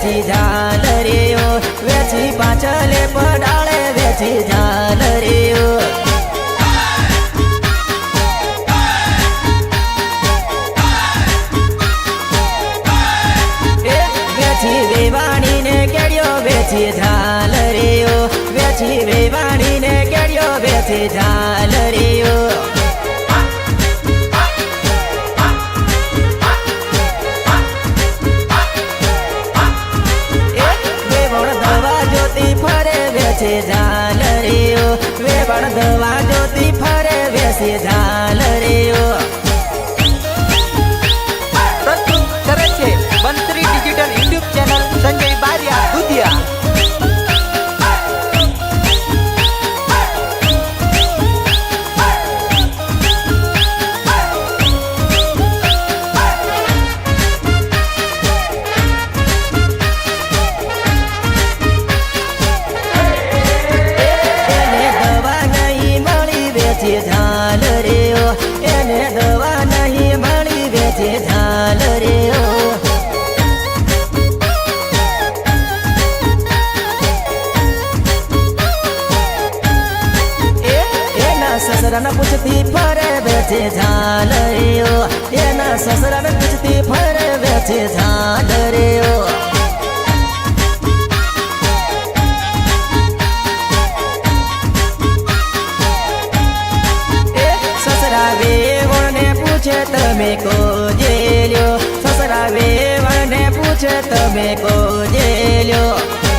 વેચી જાન રેયો વેચી પાછલે પડાળે વેચી જાન રેયો વેચી વેવાણી વેચી જાન કેડ્યો વેચી જાન વેસે ઝાલરીઓ. વેવણ દવા જોતી ફરે વેસે ઝાલ. સસરાના પૂછતી ફરે વેચે ઝાલ રે ઓ એના સસરાને પૂછતી ફરે વેચે ઝાલ રે ઓ એ સસરા વેવણને પૂછે, તમે કો જેલ્યો સસરા વેવણને પૂછે, તમે કો જેલ્યો